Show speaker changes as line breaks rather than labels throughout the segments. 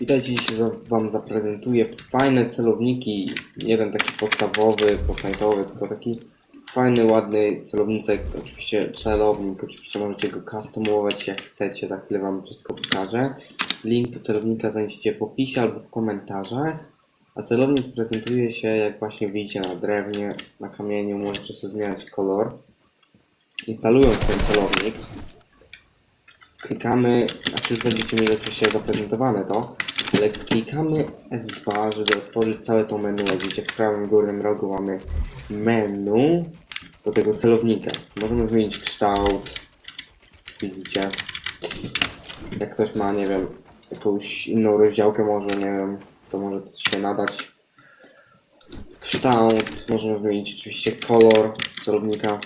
Witajcie, dzisiaj Wam zaprezentuję fajne celowniki. Jeden taki podstawowy, Fortnite'owy, tylko taki fajny, ładny celownicek. Oczywiście celownik, oczywiście możecie go customować jak chcecie, za chwilę Wam wszystko pokażę. Link do celownika znajdziecie w opisie albo w komentarzach. A celownik prezentuje się jak właśnie widzicie na drewnie, na kamieniu, możecie sobie zmieniać kolor. Instalując ten celownik, klikamy, znaczy już będziecie mieli oczywiście zaprezentowane to, ale klikamy F2, żeby otworzyć całe to menu. Jak widzicie w prawym górnym rogu mamy menu do tego celownika. Możemy zmienić kształt, widzicie. Jak ktoś ma, nie wiem, jakąś inną rozdziałkę może, nie wiem, to może się nadać. Kształt, możemy zmienić oczywiście kolor celownika.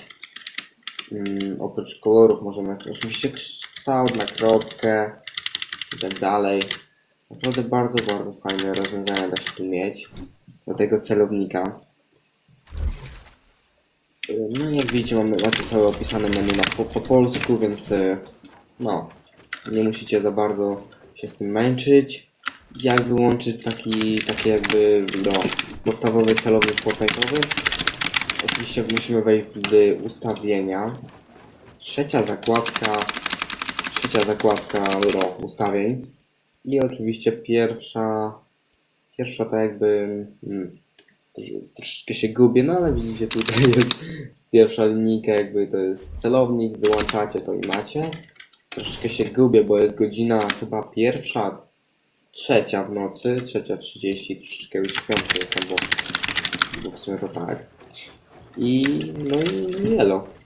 Mm, oprócz kolorów możemy oczywiście kształt na kropkę i tak dalej. Naprawdę bardzo, bardzo fajne rozwiązania da się tu mieć do tego celownika. Y, No jak widzicie mamy, macie całe opisane menu na, po, po polsku, więc y, no, nie musicie za bardzo się z tym męczyć. Jak wyłączyć taki, taki jakby no, podstawowy celownik Fortnite'owy? Oczywiście musimy wejść w ustawienia. Trzecia zakładka, trzecia zakładka ustawień. I oczywiście pierwsza, pierwsza to jakby, hmm, trosz- troszeczkę się gubię, no ale widzicie tutaj jest pierwsza linijka, jakby to jest celownik, wyłączacie to i macie. Troszeczkę się gubię, bo jest godzina chyba pierwsza, trzecia w nocy, trzecia 30, troszeczkę już piątka jestem, bo, bo w sumie to tak. I no i yellow.